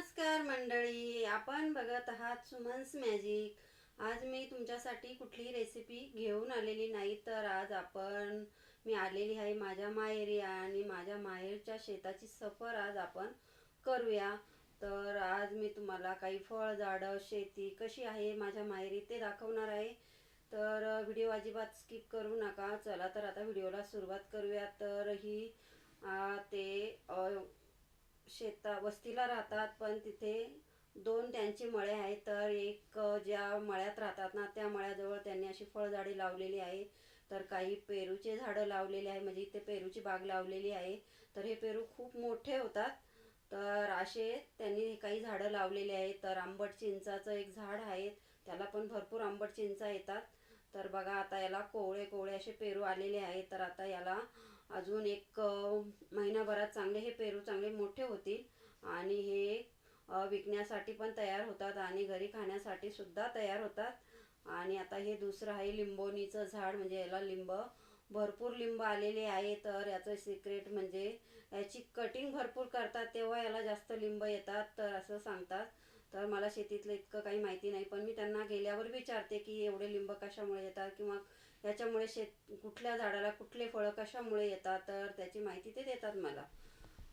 नमस्कार मंडळी आपण बघत आहात सुमन्स मॅजिक आज मी तुमच्यासाठी कुठली रेसिपी घेऊन आलेली नाही तर आज आपण मी आलेली आहे माझ्या माहेरी आणि माझ्या माहेरच्या शेताची सफर आज आपण करूया. तर आज मी तुम्हाला काही फळझाडं शेती कशी आहे माझ्या माहेरी ते दाखवणार आहे. तर व्हिडिओ अजिबात स्किप करू नका चला तर आता व्हिडिओला सुरुवात करूया. तर ही आ, ते शेता वस्तीला राहतात पण तिथे दोन त्यांचे मळे आहेत. तर एक ज्या मळ्यात राहतात ना त्या मळ्याजवळ त्यांनी अशी फळझाडे लावलेली आहे तर काही पेरूचे झाडं लावलेले आहे म्हणजे इथे पेरूची बाग लावलेली आहे. तर हे पेरू खूप मोठे होतात. तर असे त्यांनी काही झाडं लावलेली आहेत. तर आंबट चिंचाचं एक झाड आहे. त्याला पण भरपूर आंबट चिंचा येतात. तर बघा आता याला कोवळे कोवळे असे पेरू आलेले आहेत. तर आता याला अजून एक महिनाभरात चांगले हे पेरू चांगले मोठे होतील आणि हे विकण्यासाठी पण तयार होतात आणि घरी खाण्यासाठी सुद्धा तयार होतात. आणि आता हे दुसरं आहे लिंबोनीचं झाड म्हणजे याला लिंब भरपूर लिंब आलेले आहे. तर याचं सिक्रेट म्हणजे याची कटिंग भरपूर करतात तेव्हा याला जास्त लिंब येतात तर असं सांगतात. तर मला शेतीतलं इतकं काही माहिती नाही पण मी त्यांना गेल्यावर विचारते की एवढे लिंब कशामुळे येतात किंवा याच्यामुळे शेत कुठल्या झाडाला कुठले फळं कशामुळे येतात तर त्याची माहिती ते देतात मला.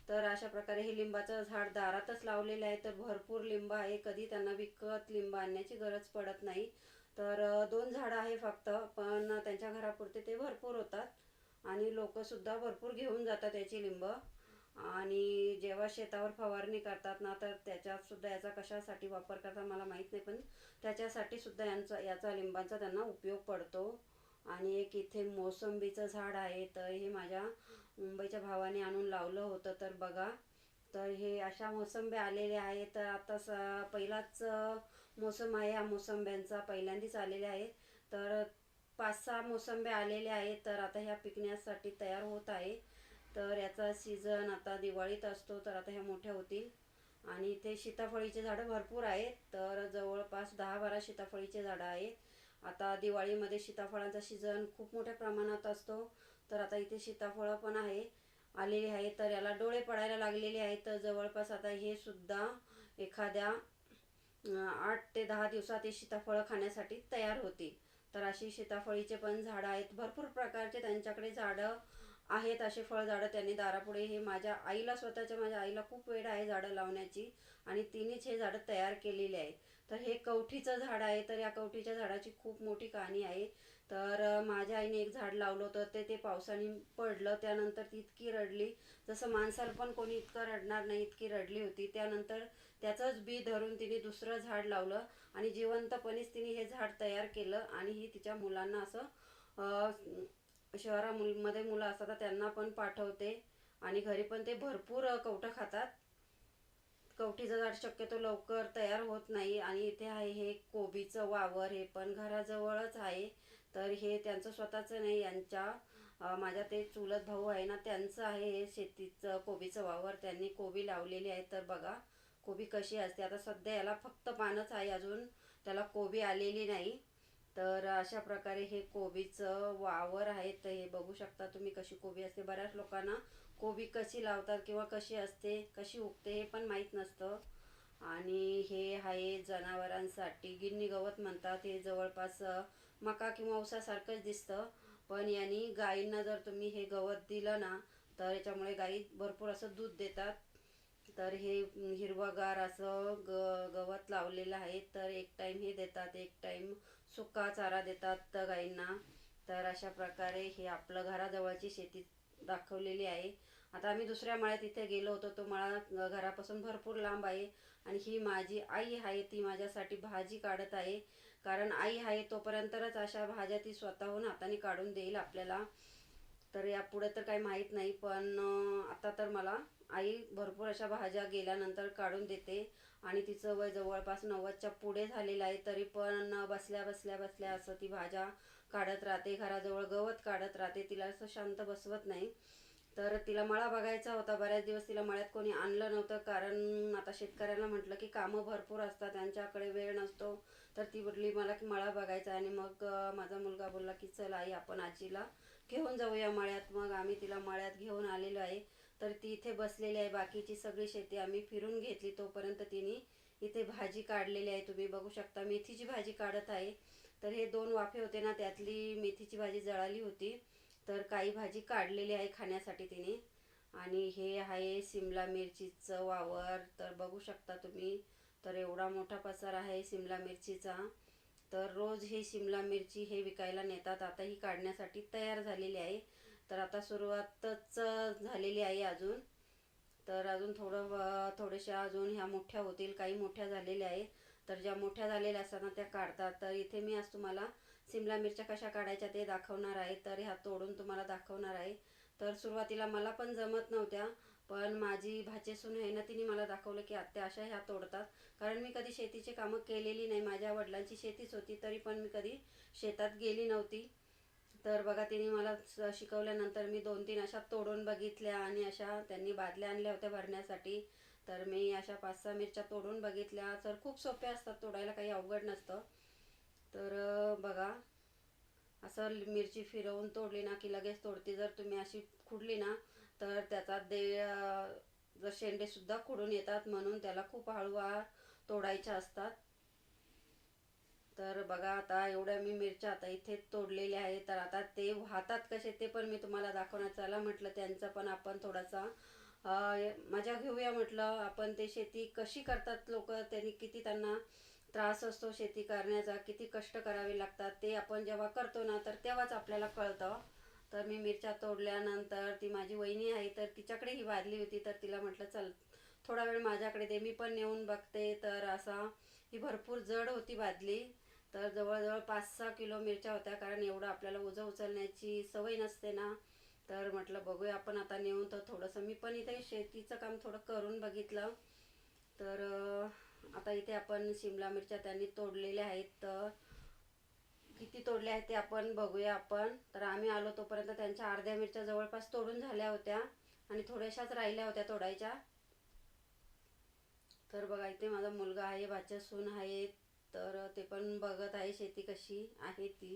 तर अशा प्रकारे हे लिंबाचं झाड दारातच लावलेलं आहे तर भरपूर लिंब आहे कधी त्यांना विकत लिंब आणण्याची गरज पडत नाही. तर दोन झाडं आहे फक्त पण त्यांच्या घरापुरते ते भरपूर होतात आणि लोकसुद्धा भरपूर घेऊन जातात याची लिंब. आणि जेव्हा शेतावर फवारणी करतात ना तर त्याच्यात सुद्धा याचा कशासाठी वापर करतात मला माहीत नाही पण त्याच्यासाठी सुद्धा यांचा याचा लिंबाचा त्यांना उपयोग पडतो. आणि एक इथे मोसंबीचं झाड आहे तर हे माझ्या मुंबईच्या भावाने आणून लावलं होतं तर बघा. तर हे अशा मोसंब्या आलेल्या आहेत तर आता स पहिलाच मोसम आहे हा मोसंब्यांचा पहिल्यांदाच आलेल्या आहे तर पाच सहा मोसंब्या आलेल्या आहेत तर आता ह्या पिकण्यासाठी तयार होत आहे. तर याचा सीझन आता दिवाळीत असतो तर आता ह्या मोठ्या होतील. आणि इथे सीताफळीचे झाडं भरपूर आहेत तर जवळपास दहा बारा सीताफळीचे झाडं आहेत. आता दिवाळीमध्ये सीताफळांचा सीझन खूप मोठ्या प्रमाणात असतो तर आता इथे सीताफळं पण आहे आलेली आहे तर याला डोळे पडायला लागलेले आहेत तर जवळपास आता हे सुद्धा एखाद्या आठ ते दहा दिवसात हे सीताफळं खाण्यासाठी तयार होतील. तर अशी सीताफळीचे पण झाडं आहेत भरपूर प्रकारचे त्यांच्याकडे झाडं आहेत असे फळझाडं त्यांनी दारापुढे. हे माझ्या आईला स्वतःच्या माझ्या आईला खूप वेळ आहे झाडं लावण्याची आणि तिनेच हे झाडं तयार केलेले आहे. तर हे कवठीचं झाड आहे तर या कवठीच्या झाडाची खूप मोठी कहाणी आहे. तर माझ्या आईने एक झाड लावलं होतं ते ते पावसाने पडलं त्यानंतर ती इतकी रडली. जसं माणसाला पण कोणी इतकं रडणार नाही इतकी रडली होती. त्यानंतर त्याचंच बी धरून तिने दुसरं झाड लावलं आणि जिवंतपणेच तिने हे झाड तयार केलं आणि ही तिच्या मुलांना असं शहरामध्ये मुलं असतात तर त्यांना पण पाठवते. आणि घरी पण ते भरपूर कवठं खातात. कवठीचं झाड शक्यतो लवकर तयार होत नाही. आणि इथे आहे हे कोबीचं वावर हे पण घराजवळच आहे. तर हे त्यांचं स्वतःचं नाही यांच्या माझ्या ते चुलत भाऊ आहे ना त्यांचं आहे हे शेतीचं कोबीचं वावर. त्यांनी कोबी लावलेली आहे. तर बघा कोबी कशी असते. आता सध्या याला फक्त पानच आहे अजून. त्याला कोबी आलेली नाही. तर अशा प्रकारे हे कोबीचं वावर आहे तर हे बघू शकता तुम्ही कशी कोबी असते. बऱ्याच लोकांना कोबी कशी लावतात किंवा कशी असते कशी उगते हे पण माहीत नसतं. आणि हे आहे जनावरांसाठी गिन्नी गवत म्हणतात. हे जवळपास मका किंवा ऊसासारखंच दिसतं. पण यांनी गायींना जर तुम्ही हे गवत दिलं ना तर याच्यामुळे गायी भरपूर असं दूध देतात. तर हे हिरवगार असं ग गवत लावलेलं आहे. तर एक टाईम हे देतात एक टाईम सुका चारा देतात तर गाईंना तर अशा प्रकारे हे आपलं घराजवळची शेती दाखवलेली आहे. आता आम्ही दुसऱ्या माळ्यात इथे गेलो होतो. तो माळा घरापासून भरपूर लांब आहे. आणि ही माझी आई आहे ती माझ्यासाठी भाजी काढत आहे. कारण आई आहे तोपर्यंतच अशा भाज्या ती स्वतःहून हाताने काढून देईल आपल्याला. तर यापुढे तर काही माहीत नाही पण आता तर मला आई भरपूर अशा भाज्या गेल्यानंतर काढून देते आणि तिचं वय जवळपास नव्वदच्या पुढे झालेलं आहे तरी पण बसल्या बसल्या बसल्या असं ती भाज्या काढत राहते घराजवळ गवत काढत राहते तिला असं शांत बसवत नाही. तर तिला मळा बघायचा होता बऱ्याच दिवस तिला मळ्यात कोणी आणलं नव्हतं कारण आता शेतकऱ्यांना म्हटलं की कामं भरपूर असतात त्यांच्याकडे वेळ नसतो. तर ती म्हटली मला की मळा बघायचा आणि मग माझा मुलगा बोलला की चल आई आपण आजीला घेऊन जाऊया मळ्यात. मग आम्ही तिला मळ्यात घेऊन आलेलो आहे. तर ती इथे बसलेली आहे. बाकीची सगळी शेती आम्ही फिरून घेतली. तोपर्यंत तिने इथे भाजी काढलेली आहे. तुम्ही बघू शकता मेथीची भाजी काढत आहे. तर हे दोन वाफे होते ना त्यातली मेथीची भाजी जळाली होती. तर काही भाजी काढलेली आहे खाण्यासाठी तिने. आणि हे आहे सिमला मिरचीचं वावर. तर बघू शकता तुम्ही तर एवढा मोठा पसार आहे सिमला मिरचीचा. तर रोज हे शिमला मिरची हे विकायला नेतात. आता ही काढण्यासाठी तयार झालेली आहे. तर आता सुरुवातच झालेली आहे अजून. तर अजून थोडं थोड्याशा अजून ह्या मोठ्या होतील काही मोठ्या झालेल्या आहे तर ज्या मोठ्या झालेल्या असतात ना त्या काढतात. तर इथे मी आज तुम्हाला सिमला मिरच्या कशा काढायच्या ते दाखवणार आहे. तर ह्या तोडून तुम्हाला दाखवणार आहे. तर सुरुवातीला मला पण जमत नव्हत्या पण माझी भाचेसून आहे ना तिने मला दाखवलं की आत्या अशा ह्या तोडतात. कारण मी कधी शेतीची कामं केलेली नाही. माझ्या वडिलांची शेतीच होती तरी पण मी कधी शेतात गेली नव्हती. तर बघा तिने मला स- शिकवल्यानंतर मी दोन तीन अशा तोडून बघितल्या आणि अशा त्यांनी बादल्या आणल्या होत्या भरण्यासाठी. तर मी अशा पाच सहा मिरच्या तोडून बघितल्या. तर खूप सोप्या असतात तोडायला काही अवघड नसतं. तर बघा असं मिरची फिरवून तोडली ना की लगेच तोडती. जर तुम्ही अशी खुडली ना तर त्याचा दे जर शेंडेसुद्धा खुडून येतात म्हणून त्याला खूप हळूवार तोडायच्या असतात. तर बघा आता एवढ्या मी मिरच्या आता इथे तोडलेल्या आहेत. तर आता ते वाहतात कसे ते पण मी तुम्हाला दाखवणार. चला म्हटलं त्यांचा पण आपण थोडासा मजा घेऊया म्हटलं. आपण ते शेती कशी करतात लोक? त्यांनी किती त्यांना त्रास असतो शेती करण्याचा? किती कष्ट करावे लागतात? ते आपण जेव्हा करतो ना तर तेव्हाच आपल्याला कळतं. तर मी मिरच्या तोडल्यानंतर ती माझी वहिनी आहे तर तिच्याकडे ही वाढली होती. तर तिला म्हटलं चल थोडा वेळ माझ्याकडे दे मी पण नेऊन बघते. तर असा ही भरपूर जड होती बादली तर जवळजवळ पाच सहा किलो मिरच्या होत्या कारण एवढं आपल्याला ओझं उचलण्याची सवय नसते ना. तर म्हटलं बघूया आपण आता नेऊन तर थोडंसं मी पण इथे शेतीचं काम थोडं करून बघितलं. तर आता इथे आपण शिमला मिरच्या त्यांनी तोडलेल्या आहेत तर किती तोडल्या आहेत ते आपण बघूया आपण. तर आम्ही आलो तोपर्यंत त्यांच्या अर्ध्या मिरच्या जवळपास तोडून झाल्या होत्या आणि थोड्याशाच राहिल्या होत्या तोडायच्या. तर बघा इथे माझा मुलगा आहे बाच्या सून आहे तर ते पण बघत आहे शेती कशी आहे ती.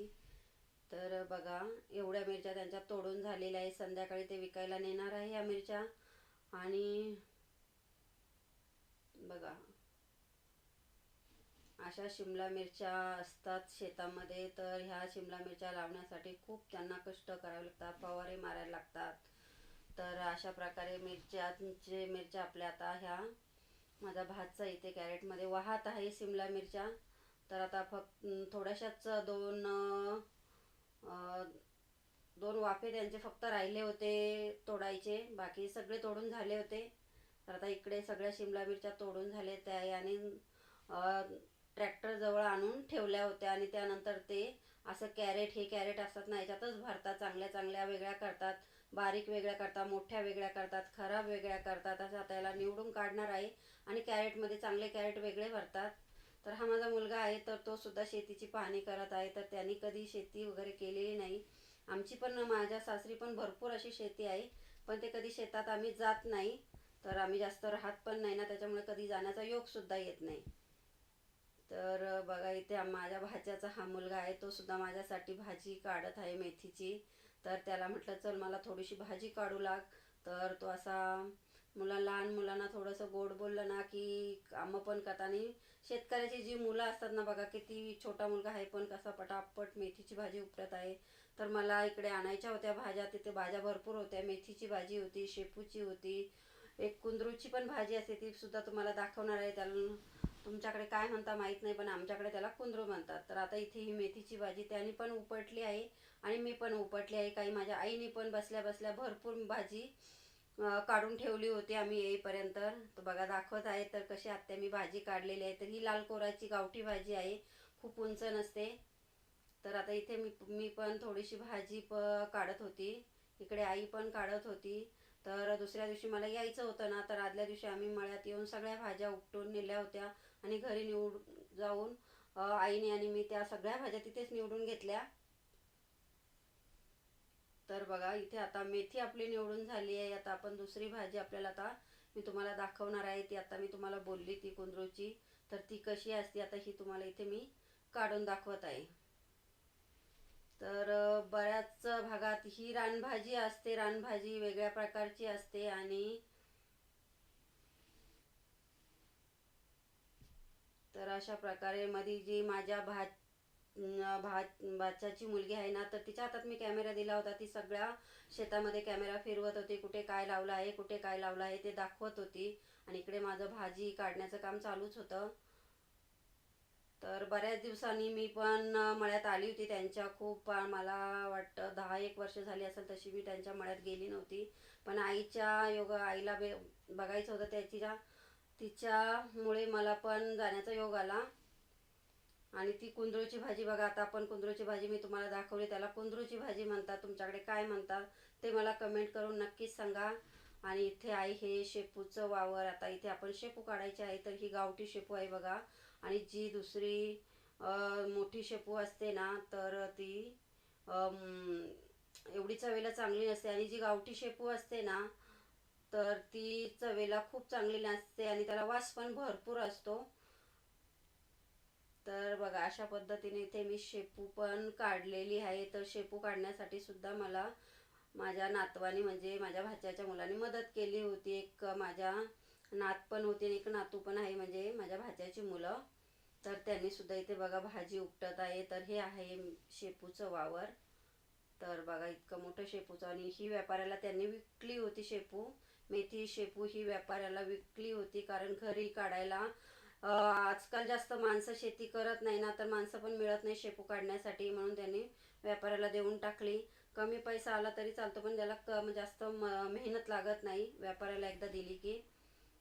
तर बघा एवढ्या मिरच्या त्यांच्या तोडून झालेल्या आहे संध्याकाळी ते विकायला नेणार आहे या मिरच्या. आणि बघा अशा शिमला मिरच्या असतात शेतामध्ये. तर ह्या शिमला मिरच्या लावण्यासाठी खूप त्यांना कष्ट करावे लागतात फवारे मारायला लागतात. तर अशा प्रकारे मिरच्याचे मिरच्या आपल्या आता ह्या माझा भातचा इथे कॅरेटमध्ये वाहत आहे शिमला मिरच्या. तर आता फक्त थोड्याशाच दोन दोन वाफे त्यांचे फक्त राहिले होते तोडायचे. बाकी सगळे तोडून झाले होते. तर आता इकडे सगळ्या शिमला मिरच्या तोडून झाले त्या आणि ट्रॅक्टरजवळ आणून ठेवल्या होत्या. आणि त्यानंतर ते असं कॅरेट हे कॅरेट असतात ना याच्यातच भरतात. चांगल्या चांगल्या वेगळ्या करतात. बारीक वेगळ्या करतात मोठ्या वेगळ्या करतात खराब वेगळ्या करतात. असं आता निवडून काढणार आहे. आणि कॅरेटमध्ये चांगले कॅरेट वेगळे भरतात. तर हा माझा मुलगा आहे तर तो सुद्धा शेतीची पाहणी करत आहे. तर त्यांनी कधी शेती वगैरे केलेली नाही. आमची पण माझ्या सासरी पण भरपूर अशी शेती आहे. पण ते कधी शेतात आम्ही जात नाही. तर आम्ही जास्त राहत पण नाही ना त्याच्यामुळे कधी जाण्याचा योग सुद्धा येत नाही. तर बघा इथे माझ्या भाच्याचा हा मुलगा आहे. तो सुद्धा माझ्यासाठी भाजी काढत आहे मेथीची. तर त्याला म्हटलं चल मला थोडीशी भाजी काढू लाग. तर तो असा मुला लहान मुलांना थोडंसं गोड बोललं ना की कामं पण करतात. आणि शेतकऱ्याची जी मुलं असतात ना बघा किती छोटा मुलगा आहे पण कसा पटापट मेथीची भाजी उपटत आहे. तर मला इकडे आणायच्या होत्या भाज्या तिथे भाज्या भरपूर होत्या. मेथीची भाजी होती शेपूची होती एक कुंदरूची पण भाजी असते ती सुद्धा तुम्हाला दाखवणार आहे. त्याला तुमच्याकडे काय म्हणता माहीत नाही पण आमच्याकडे त्याला कुंदरू म्हणतात. तर आता इथे ही मेथीची भाजी त्याने पण उपटली आहे आणि मी पण उपटली आहे. काही माझ्या आईने पण बसल्या बसल्या भरपूर भाजी काढून ठेवली होती आम्ही येईपर्यंत. तर बघा दाखवत आहे तर कशी आत्या मी भाजी काढलेली आहे. तर ही लाल कोराची गावठी भाजी आहे. खूप उंच नसते. तर आता इथे मी मी पण थोडीशी भाजी प काढत होती. इकडे आई पण काढत होती. तर दुसऱ्या दिवशी मला यायचं होतं ना तर आदल्या दिवशी आम्ही मळ्यात येऊन सगळ्या भाज्या उपटून नेल्या होत्या आणि घरी निवड जाऊन आईने आणि मी त्या सगळ्या भाज्या तिथेच निवडून घेतल्या. तर बघा इथे आता मेथी आपली निवडून झाली आहे. आता आपण दुसरी भाजी आपल्याला आता मी तुम्हाला दाखवणार आहे. ती आता मी तुम्हाला बोलली ती कुंदरूची. तर ती कशी असते आता ही तुम्हाला इथे मी काढून दाखवत आहे. तर बऱ्याच भागात ही रानभाजी असते. रानभाजी वेगळ्या प्रकारची असते आणि तर अशा प्रकारे मध्ये जी माझ्या भात भाच्याची मुलगी आहे ना तर तिच्या हातात मी कॅमेरा दिला होता. ती सगळ्या शेतामध्ये कॅमेरा फिरवत होती. कुठे काय लावलं आहे कुठे काय लावलं आहे ते दाखवत होती. आणि इकडे माझं भाजी काढण्याचं काम चालूच होतं. तर बऱ्याच दिवसांनी मी पण मळ्यात आली होती. त्यांच्या खूप मला वाटतं दहा एक वर्ष झाली असेल तशी मी त्यांच्या मळ्यात गेली नव्हती. पण आईच्या योग आईला बे बघायचं होतं त्याच्या तिच्यामुळे मला पण जाण्याचा योग आला. आणि ती कुंदरूची भाजी बघा आता आपण कुंदरूची भाजी मी तुम्हाला दाखवली त्याला कुंदरूची भाजी म्हणतात तुमच्याकडे काय म्हणतात ते मला कमेंट करून नक्कीच सांगा. आणि इथे आहे हे शेपूचं वावर आता इथे आपण शेपू काढायचे आहे तर ही गावठी शेपू आहे बघा. आणि जी दुसरी मोठी शेपू असते ना तर ती एवढी चवीला चांगली नसते. आणि जी गावठी शेपू असते ना तर ती चवेला खूप चांगली नसते आणि त्याला वास पण भरपूर असतो. तर बघा अशा पद्धतीने इथे मी शेपू पण काढलेली आहे. तर शेपू काढण्यासाठी सुद्धा मला माझ्या नातवानी म्हणजे माझ्या भाच्याच्या मुलाने मदत केली होती. एक माझ्या नात पण होती आणि एक नातू पण आहे म्हणजे माझ्या भाच्याची मुलं. तर त्यांनी सुद्धा इथे बघा भाजी उपटत आहे. तर हे आहे शेपूचं वावर. तर बघा इतकं मोठं शेपूचं आणि ही व्यापाऱ्याला त्यांनी विकली होती शेपू मेथी शेपू ही व्यापाऱ्याला विकली होती कारण घरी काढायला आजकाल जास्त माणसं शेती करत नाही ना तर माणसं पण मिळत नाही शेपू काढण्यासाठी म्हणून त्यांनी व्यापाऱ्याला देऊन टाकली. कमी पैसा आला तरी चालतो पण त्याला क म्हणजे जास्त म- मेहनत लागत नाही. व्यापाऱ्याला एकदा दिली की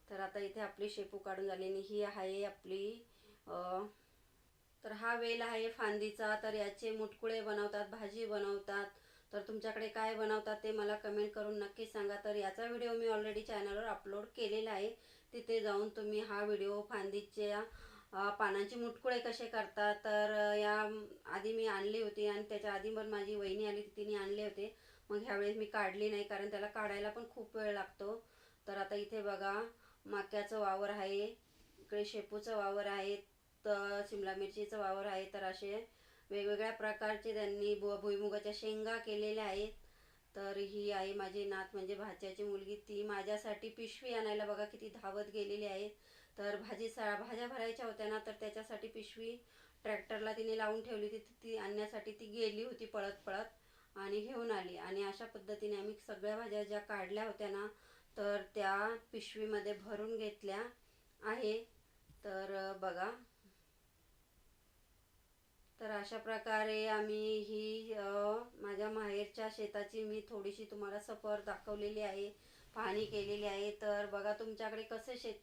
तर आता इथे आपली शेपू काढून झाली आणि ही आहे आपली तर हा वेल आहे फांदीचा. तर याचे मुटकुळे बनवतात भाजी बनवतात. तर तुमच्याकडे काय बनवतात ते मला कमेंट करून नक्कीच सांगा. तर याचा व्हिडिओ मी ऑलरेडी चॅनलवर अपलोड केलेला आहे. तिथे जाऊन तुम्ही हा व्हिडिओ फांदीच्या पानांची मुटकुळे कसे करतात तर या आधी मी आणली होती आणि त्याच्या आधी पण माझी वहिनी आली होती तिने आणले होते. मग ह्यावेळेस मी काढली नाही कारण त्याला काढायला पण खूप वेळ लागतो. तर आता इथे बघा मक्याचं वावर आहे इकडे शेपूचं वावर आहे तर शिमला मिरचीचं वावर आहे. तर असे वेगवेगळ्या प्रकारचे त्यांनी भु भुईमुगाच्या शेंगा केलेल्या आहेत. तर ही आहे माझी नात म्हणजे भाच्याची मुलगी ती माझ्यासाठी पिशवी आणायला बघा किती धावत गेलेली आहे. तर भाजी सा भाज्या भरायच्या होत्या ना तर त्याच्यासाठी पिशवी ट्रॅक्टरला तिने लावून ठेवली होती. ती- ती आणण्यासाठी ती गेली होती पळत पळत आणि घेऊन आली. आणि अशा पद्धतीने आम्ही सगळ्या भाज्या ज्या काढल्या होत्या ना तर त्या पिशवीमध्ये भरून घेतल्या आहे. तर बघा. तर अशा प्रकारे आम्ही ही माझ्या माहेरच्या शेताची मी थोडीशी तुम्हाला सफर दाखवलेली आहे पाहणी केलेली आहे. तर बघा तुमच्याकडे कसे शेत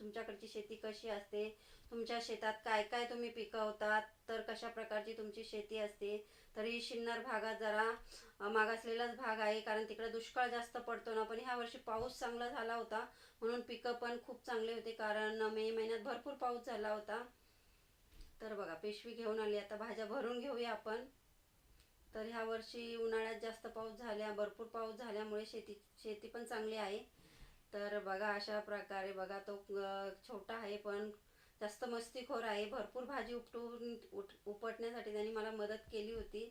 तुमच्याकडची शेती कशी असते तुमच्या शेतात काय काय तुम्ही पिकवतात तर कशा प्रकारची तुमची शेती असते. तर ही शिन्नर भागात जरा मागासलेलाच भाग आहे कारण तिकडे दुष्काळ जास्त पडतो ना. पण ह्या वर्षी पाऊस चांगला झाला होता म्हणून पिकं पण खूप चांगले होते कारण मे महिन्यात भरपूर पाऊस झाला होता. तर बघा पिशवी घेऊन आली. आता भाज्या भरून घेऊया आपण. तर ह्या वर्षी उन्हाळ्यात जास्त पाऊस झाल्या भरपूर पाऊस झाल्यामुळे शेती शेती पण चांगली आहे. तर बघा अशा प्रकारे बघा तो छोटा आहे पण जास्त मस्तीखोर आहे. भरपूर भाजी उपटून उठ उपटण्यासाठी त्यांनी मला मदत केली होती.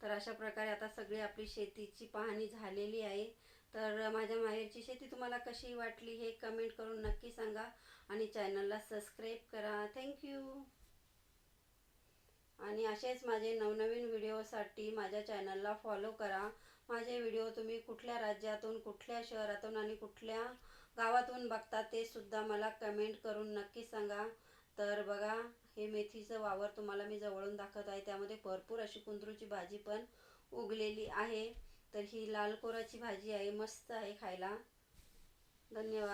तर अशा प्रकारे आता सगळी आपली शेतीची पाहणी झालेली आहे. तर माझ्या माहेरची शेती तुम्हाला कशी वाटली हे कमेंट करून नक्की सांगा. आणि चॅनलला सबस्क्राईब करा. थँक्यू आणि असेच माझे नवनवीन व्हिडिओसाठी माझ्या चॅनलला फॉलो करा. माझे व्हिडिओ तुम्ही कुठल्या राज्यातून कुठल्या शहरातून आणि कुठल्या गावातून बघता ते सुद्धा मला कमेंट करून नक्की सांगा. तर बघा हे मेथीचं वावर तुम्हाला मी जवळून दाखवत आहे. त्यामध्ये भरपूर अशी कुंदरूची भाजी पण उगलेली आहे. तर ही लाल कोराची भाजी आहे. मस्त आहे खायला. धन्यवाद.